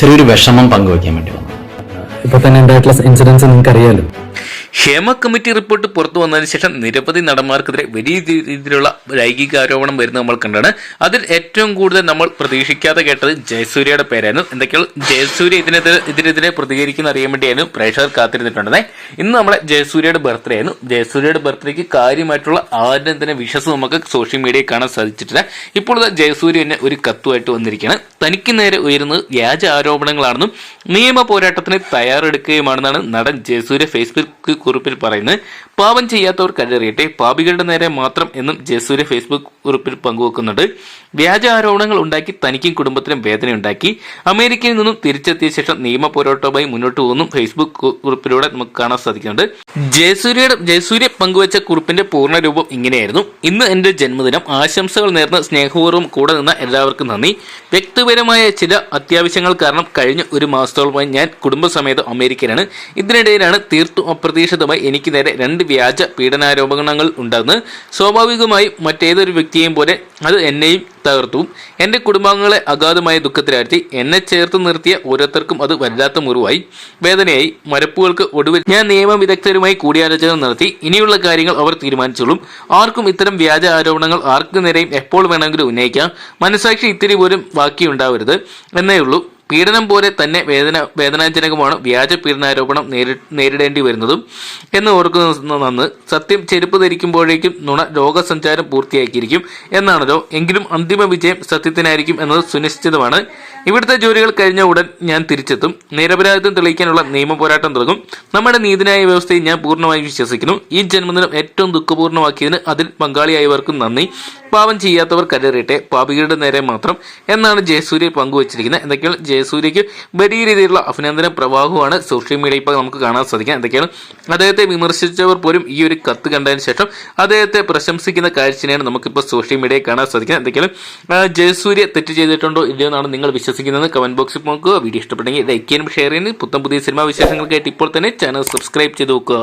ചെറിയൊരു വിഷമം പങ്കുവയ്ക്കാൻ വേണ്ടി വന്നു. ഇപ്പൊ തന്നെ ഉണ്ടായിട്ടുള്ള ഇൻസിഡൻസ് നിങ്ങൾക്ക് അറിയാലോ ഹേമ കമ്മിറ്റി റിപ്പോർട്ട് പുറത്തു വന്നതിന് ശേഷം നിരവധി നടന്മാർക്കെതിരെ വലിയ രീതിയിലുള്ള ലൈംഗിക ആരോപണം വരുന്നത് നമ്മൾ കണ്ടാണ്. അതിൽ ഏറ്റവും കൂടുതൽ നമ്മൾ പ്രതീക്ഷിക്കാതെ കേട്ടത് ജയസൂര്യയുടെ പേരായിരുന്നു. എന്തൊക്കെയാണ് ജയസൂര്യ ഇതിനെതിരെ ഇതിനെതിരെ പ്രതികരിക്കുന്ന അറിയാൻ വേണ്ടിയായിരുന്നു പ്രേക്ഷകർ കാത്തിരുന്നിട്ടുണ്ടെന്നേ. ഇന്ന് നമ്മളെ ജയസൂര്യയുടെ ബർത്ത്ഡേ ആയിരുന്നു. ജയസൂര്യയുടെ ബർത്ത്ഡേക്ക് കാര്യമായിട്ടുള്ള ആരും തന്നെ വിശ്വസ് നമുക്ക് സോഷ്യൽ മീഡിയയിൽ കാണാൻ സാധിച്ചിട്ടില്ല. ഇപ്പോൾ ജയസൂര്യ തന്നെ ഒരു കത്തുമായിട്ട് വന്നിരിക്കുകയാണ്. തനിക്ക് നേരെ ഉയരുന്നത് വ്യാജ ആരോപണങ്ങളാണെന്നും നിയമ പോരാട്ടത്തിന് തയ്യാറെടുക്കുകയുമാണെന്നാണ് നടൻ ജയസൂര്യ ഫേസ്ബുക്ക് കുറിപ്പിൽ പറയുന്നത് പാപം ചെയ്യാത്തവർ കല്ലെറിയട്ടെ പാപികളുടെ നേരെ മാത്രം എന്നും ജസൂര്യ ഫേസ്ബുക്ക് കുറിപ്പിൽ പങ്കുവെക്കുന്നുണ്ട്. വ്യാജ ആരോപണങ്ങൾ ഉണ്ടാക്കി തനിക്കും കുടുംബത്തിനും വേദനയുണ്ടാക്കി. അമേരിക്കയിൽ നിന്നും തിരിച്ചെത്തിയ ശേഷം നിയമ പോരാട്ടവുമായി മുന്നോട്ട് പോകുന്നു ഫേസ്ബുക്ക് കുറിപ്പിലൂടെ നമുക്ക് കാണാൻ സാധിക്കുന്നുണ്ട്. ജയസൂര്യയുടെ ജയസൂര്യ പങ്കുവച്ച കുറിപ്പിന്റെ പൂർണ രൂപം ഇങ്ങനെയായിരുന്നു. ഇന്ന് എന്റെ ജന്മദിനം. ആശംസകൾ നേർന്ന് സ്നേഹപൂർവം കൂടെ നിന്ന എല്ലാവർക്കും നന്ദി. വ്യക്തിപരമായ ചില അത്യാവശ്യങ്ങൾ കാരണം കഴിഞ്ഞ ഒരു മാസത്തോളമായി ഞാൻ കുടുംബസമേതം അമേരിക്കയിലാണ്. ഇതിനിടയിലാണ് തീർത്തും അപ്രതീക്ഷിതമായി എനിക്ക് നേരെ രണ്ട് വ്യാജ പീഡനാരോപണങ്ങൾ ഉണ്ടെന്ന് സ്വാഭാവികമായി മറ്റേതൊരു വ്യക്തിയെയും പോലെ അത് എന്നെയും തകർത്തു. എന്റെ കുടുംബാംഗങ്ങളെ അഗാധമായ ദുഃഖത്തിലാഴ്ത്തി. എന്നെ ചേർത്ത് നിർത്തിയ ഓരോരുത്തർക്കും അത് വല്ലാത്ത മുറിവായി. വേദനയായി. മരപ്പുകൾക്ക് ഒടുവിൽ ഞാൻ നിയമ വിദഗ്ധരുമായി കൂടിയാലോചന നടത്തി. ഇനിയുള്ള കാര്യങ്ങൾ അവർ തീരുമാനിച്ചോളും. ആർക്കും ഇത്തരം വ്യാജ ആരോപണങ്ങൾ ആർക്കു നേരെയും എപ്പോൾ വേണമെങ്കിലും ഉന്നയിക്കാം. മനസാക്ഷി ഇത്തിരി പോലും ബാക്കിയുണ്ടാവരുത് എന്നേ ഉള്ളൂ. പീഡനം പോലെ തന്നെ വേദന വേദനാജനകമാണ് വ്യാജ പീഡനാരോപണം നേരി നേരിടേണ്ടി വരുന്നതും എന്ന് ഓർക്കുന്ന നന്ന് സത്യം ചെരുപ്പ് ധരിക്കുമ്പോഴേക്കും നുണ രോഗസഞ്ചാരം പൂർത്തിയാക്കിയിരിക്കും എന്നാണല്ലോ എങ്കിലും അന്തിമ വിജയം സത്യത്തിനായിരിക്കും എന്നത് സുനിശ്ചിതമാണ്. ഇവിടുത്തെ ജോലികൾ കഴിഞ്ഞ ഉടൻ ഞാൻ തിരിച്ചെത്തും. നിരപരാധിത്വം തെളിയിക്കാനുള്ള നിയമ പോരാട്ടം തുടങ്ങും. നമ്മുടെ നീതിന്യായ വ്യവസ്ഥയിൽ ഞാൻ പൂർണമായും വിശ്വസിക്കുന്നു. ഈ ജന്മദിനം ഏറ്റവും ദുഃഖപൂർണമാക്കിയതിന് അതിൽ പങ്കാളിയായവർക്കും നന്ദി. പാവം ചെയ്യാത്തവർ കല്ലെറിയട്ടെ പാപികളുടെ നേരെ മാത്രം എന്നാണ് ജയസൂര്യ പങ്കുവച്ചിരിക്കുന്നത്. എന്തൊക്കെയാണ്? ജയസൂര്യക്ക് വലിയ രീതിയിലുള്ള അഭിനന്ദന പ്രവാഹമാണ് സോഷ്യൽ മീഡിയ ഇപ്പോൾ നമുക്ക് കാണാൻ സാധിക്കുക എന്തൊക്കെയാണ്? അദ്ദേഹത്തെ വിമർശിച്ചവർ പോലും ഈ ഒരു കത്ത് കണ്ടതിന് ശേഷം അദ്ദേഹത്തെ പ്രശംസിക്കുന്ന കാഴ്ചയാണ് നമുക്കിപ്പോൾ സോഷ്യൽ മീഡിയയിൽ കാണാൻ സാധിക്കുന്നത്. എന്തൊക്കെയാണ്? ജയസൂര്യ തെറ്റ് ചെയ്തിട്ടുണ്ടോ ഇല്ലയോ എന്നാണ് നിങ്ങൾ വിശ്വസിക്കുന്നത് കമന്റ് ബോക്സിൽ നോക്കുക. വീഡിയോ ഇഷ്ടപ്പെട്ടെങ്കിൽ ലൈക്ക് ചെയ്യാനും ഷെയർ ചെയ്യാനും. പുത്തം പുതിയ സിനിമാ വിശേഷങ്ങൾക്കായിട്ട് ഇപ്പോൾ തന്നെ ചാനൽ സബ്സ്ക്രൈബ് ചെയ്ത് നോക്കുക.